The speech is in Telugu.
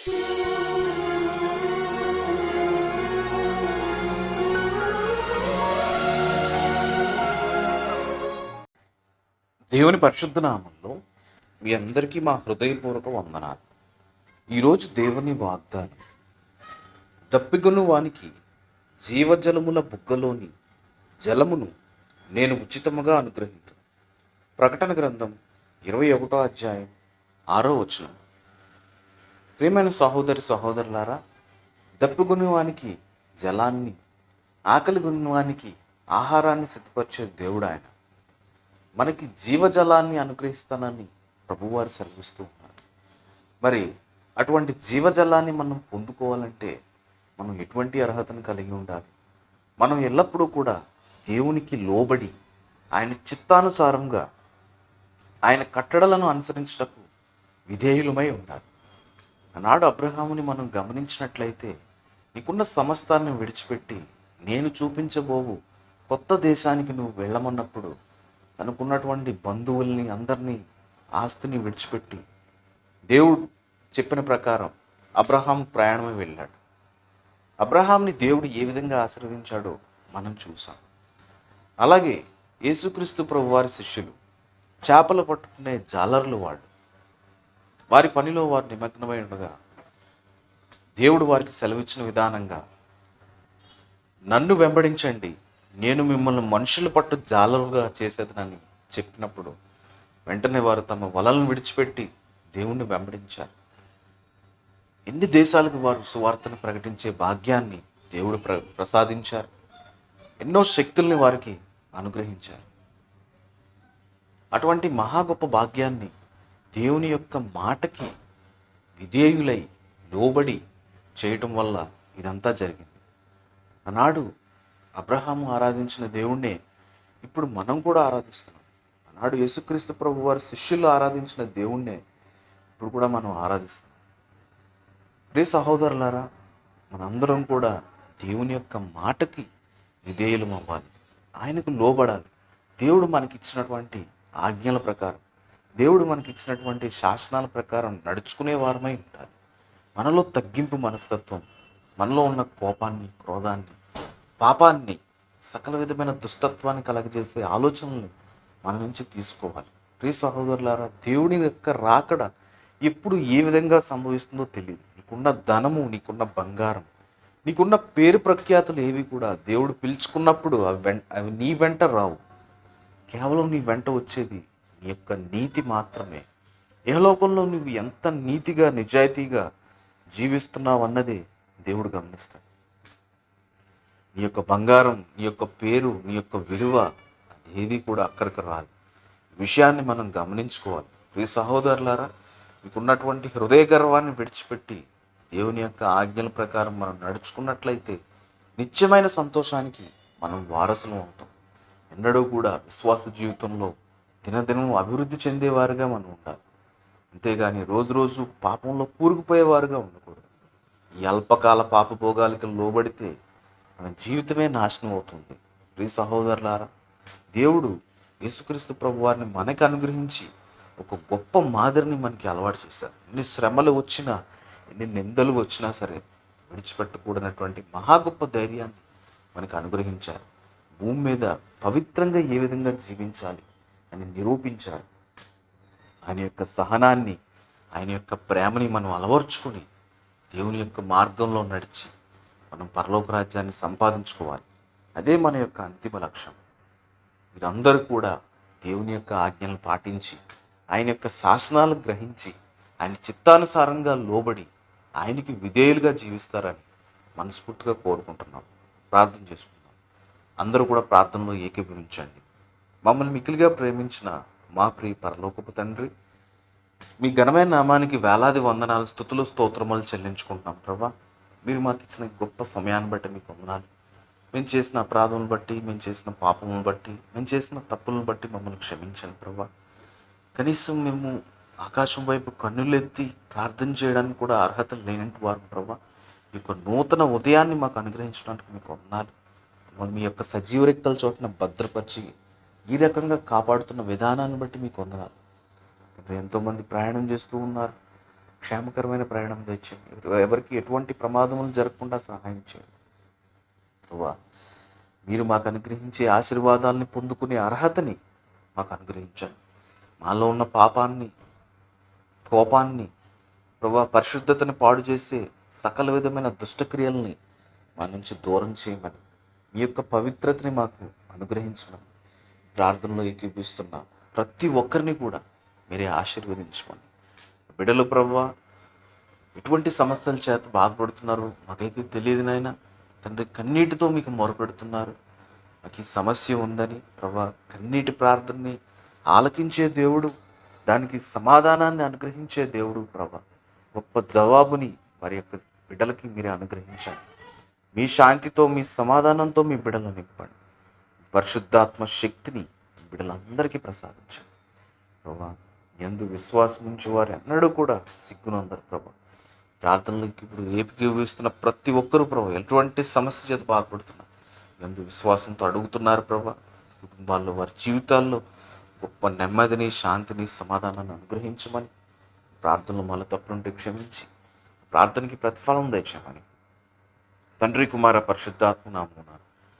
దేవుని పరిశుద్ధ నామంలో మీ అందరికీ మా హృదయపూర్వక వందనాలు. ఈరోజు దేవుని వాగ్దానం తప్పిగొను వానికి జీవజలముల బుగ్గలోని జలమును నేను ఉచితముగా అనుగ్రహించు ప్రకటన గ్రంథం ఇరవై ఒకటో అధ్యాయం ఆరో వచనం. ప్రియమైన సహోదరి సహోదరులారా దప్పుగునివానికి జలాన్ని ఆకలి గునివానికి ఆహారాన్ని సిద్ధపరిచే దేవుడు ఆయన. మనకి జీవజలాన్ని అనుగ్రహిస్తానని ప్రభువారు సెలవిస్తూ ఉన్నారు. మరి అటువంటి జీవజలాన్ని మనం పొందుకోవాలంటే మనం ఎటువంటి అర్హతను కలిగి ఉండాలి? మనం ఎల్లప్పుడూ కూడా దేవునికి లోబడి ఆయన చిత్తానుసారంగా ఆయన కట్టడలను అనుసరించటకు విధేయులమై ఉండాలి. ఆనాడు అబ్రహాముని మనం గమనించినట్లయితే నీకున్న సమస్తాన్ని విడిచిపెట్టి నేను చూపించబోవు కొత్త దేశానికి నువ్వు వెళ్ళమన్నప్పుడు తనకున్నటువంటి బంధువుల్ని అందరినీ ఆస్తిని విడిచిపెట్టి దేవుడు చెప్పిన ప్రకారం అబ్రహాం ప్రయాణమై వెళ్ళాడు. అబ్రహాంని దేవుడు ఏ విధంగా ఆశీర్వదించాడో మనం చూసాం. అలాగే యేసుక్రీస్తు ప్రభు వారి శిష్యులు చేపలు పట్టుకునే జాలర్లు వాళ్ళు వారి పనిలో వారు నిమగ్నమై ఉండగా దేవుడు వారికి సెలవిచ్చిన విధానంగా నన్ను వెంబడించండి నేను మిమ్మల్ని మనుషుల పట్టు జాలరుగా చేసేదనని చెప్పినప్పుడు వెంటనే వారు తమ వలలను విడిచిపెట్టి దేవుణ్ణి వెంబడించారు. ఎన్ని దేశాలకు వారు సువార్తను ప్రకటించే భాగ్యాన్ని దేవుడు ప్ర ప్రసాదించారు. ఎన్నో శక్తుల్ని వారికి అనుగ్రహించారు. అటువంటి మహా గొప్ప భాగ్యాన్ని దేవుని యొక్క మాటకి విధేయులై లోబడి చేయటం వల్ల ఇదంతా జరిగింది. ఆనాడు అబ్రహాము ఆరాధించిన దేవుణ్ణే ఇప్పుడు మనం కూడా ఆరాధిస్తున్నాం. ఆనాడు యేసుక్రీస్తు ప్రభు వారి శిష్యులు ఆరాధించిన దేవుణ్ణే ఇప్పుడు కూడా మనం ఆరాధిస్తున్నాం. ప్రియ సహోదరులారా మనందరం కూడా దేవుని యొక్క మాటకి విధేయులం అవ్వాలి ఆయనకు లోబడాలి. దేవుడు మనకి ఇచ్చినటువంటి ఆజ్ఞల ప్రకారం దేవుడు మనకి ఇచ్చినటువంటి శాసనాల ప్రకారం నడుచుకునే వారమై ఉండాలి మనలో తగ్గింపు మనస్తత్వం మనలో ఉన్న కోపాన్ని క్రోధాన్ని పాపాన్ని సకల విధమైన దుష్టత్వాన్ని కలగజేసే ఆలోచనల్ని మన నుంచి తీసుకోవాలి. ప్రియ సహోదరులారా దేవుడి యొక్క రాకడ ఎప్పుడు ఏ విధంగా సంభవిస్తుందో తెలియదు. నీకున్న ధనము నీకున్న బంగారం నీకున్న పేరు ప్రఖ్యాతులు ఏవి కూడా దేవుడు పిలుచుకున్నప్పుడు అవి వెంట అవి నీ వెంట రావు. కేవలం నీ వెంట వచ్చేది నీ యొక్క నీతి మాత్రమే. ఏ లోకంలో నువ్వు ఎంత నీతిగా నిజాయితీగా జీవిస్తున్నావు అన్నది దేవుడు గమనిస్తాడు. నీ యొక్క బంగారం నీ యొక్క పేరు నీ యొక్క విలువ అదేది కూడా అక్కడికి రాదు. విషయాన్ని మనం గమనించుకోవాలి. ప్రియ సహోదరులారా మీకున్నటువంటి హృదయ గర్వాన్ని విడిచిపెట్టి దేవుని యొక్క ఆజ్ఞల ప్రకారం మనం నడుచుకున్నట్లయితే నిత్యమైన సంతోషానికి మనం వారసులం అవుతాం. ఎన్నడూ కూడా విశ్వాస జీవితంలో దినదినం అభివృద్ధి చెందేవారుగా మనం ఉండాలి. అంతేగాని రోజు రోజు పాపంలో కూరుకుపోయేవారుగా ఉండకూడదు. ఈ అల్పకాల పాపభోగాలకి లోబడితే మన జీవితమే నాశనం అవుతుంది. ప్రియ సహోదరులారా దేవుడు యేసుక్రీస్తు ప్రభు వారిని మనకు అనుగ్రహించి ఒక గొప్ప మాదిరిని మనకి అలవాటు చేశారు. ఎన్ని శ్రమలు వచ్చినా ఎన్ని నిందలు వచ్చినా సరే విడిచిపెట్టకూడనటువంటి మహా గొప్ప ధైర్యాన్ని మనకు అనుగ్రహించారు. భూమి మీద పవిత్రంగా ఏ విధంగా జీవించాలి? అని నిరూపించారు. ఆయన యొక్క సహనాన్ని ఆయన యొక్క ప్రేమని మనం అలవర్చుకొని దేవుని యొక్క మార్గంలో నడిచి మనం పరలోక రాజ్యాన్ని సంపాదించుకోవాలి. అదే మన యొక్క అంతిమ లక్ష్యం. మీరందరూ కూడా దేవుని యొక్క ఆజ్ఞలను పాటించి ఆయన యొక్క శాసనాలు గ్రహించి ఆయన చిత్తానుసారంగా లోబడి ఆయనకి విధేయులుగా జీవిస్తారని మనస్ఫూర్తిగా కోరుకుంటున్నాం. ప్రార్థన చేసుకుందాం. అందరూ కూడా ప్రార్థనలో ఏకీభవించండి. మమ్మల్ని మిక్కిలిగా ప్రేమించిన మా ప్రియ పరలోకపు తండ్రి మీ ఘనమైన నామానికి వేలాది వందనాలు స్థుతులు స్తోత్రములు చెల్లించుకుంటున్నాం ప్రభా. మీరు మాకు ఇచ్చిన గొప్ప సమయాన్ని బట్టి మీకు వందనాలు. మేము చేసిన అపరాధములను బట్టి మేము చేసిన పాపములను బట్టి మేము చేసిన తప్పులను బట్టి మమ్మల్ని క్షమించండి ప్రభా. కనీసం మేము ఆకాశం వైపు కన్నులెత్తి ప్రార్థన చేయడానికి కూడా అర్హత లేనట్టు వారు ప్రభా. ఈ యొక్క నూతన ఉదయాన్ని మాకు అనుగ్రహించడానికి మీకు వందనాలు. మమ్మల్ని మీ యొక్క సజీవ రెక్కల చోటున భద్రపరిచి ఈ రకంగా కాపాడుతున్న విధానాన్ని బట్టి మీకు వందనాలు. ఇప్పుడు ఎంతోమంది ప్రయాణం చేస్తూ ఉన్నారు. క్షేమకరమైన ప్రయాణం తెచ్చండి ఎవరికి ఎటువంటి ప్రమాదములు జరగకుండా సహాయం చేయండి. ప్రభా మీరు మాకు అనుగ్రహించే ఆశీర్వాదాలని పొందుకునే అర్హతని మాకు అనుగ్రహించండి. మాలో ఉన్న పాపాన్ని కోపాన్ని ప్రభా పరిశుద్ధతని పాడు చేసే సకల విధమైన దుష్టక్రియల్ని మా నుంచి దూరం చేయమని మీ యొక్క పవిత్రతని మాకు అనుగ్రహించమని ప్రార్థనలో ఏకీపిస్తున్న ప్రతి ఒక్కరిని కూడా మీరే ఆశీర్వదించుకోండి. బిడ్డలు ప్రభా ఎటువంటి సమస్యల చేత బాధపడుతున్నారు? మాకైతే తెలియదు నాయన. తండ్రి కన్నీటితో మీకు మొరపెడుతున్నారు. మాకు ఈ సమస్య ఉందని ప్రభా కన్నీటి ప్రార్థనని ఆలకించే దేవుడు దానికి సమాధానాన్ని అనుగ్రహించే దేవుడు ప్రభా. గొప్ప జవాబుని వారి యొక్క బిడ్డలకి మీరే అనుగ్రహించండి మీ శాంతితో మీ సమాధానంతో మీ బిడ్డలు నింపండి. పరిశుద్ధాత్మ శక్తిని బిడ్డలందరికీ ప్రసాదించండి. ప్రభా ఎందు విశ్వాసం ఉంచి వారు ఎన్నడూ కూడా సిగ్గునందరు ప్రభా. ప్రార్థనలకు ఇప్పుడు ఏపికిస్తున్న ప్రతి ఒక్కరూ ప్రభా ఎటువంటి సమస్య చేత బాధపడుతున్నారు? ఎందు విశ్వాసంతో అడుగుతున్నారు ప్రభా కుటుంబాల్లో వారి జీవితాల్లో గొప్ప నెమ్మదిని శాంతిని సమాధానాన్ని అనుగ్రహించమని ప్రార్థనలు మళ్ళీ తప్పులుంటే క్షమించి ప్రార్థనకి ప్రతిఫలం తెచ్చామని తండ్రి కుమార పరిశుద్ధాత్మ నామున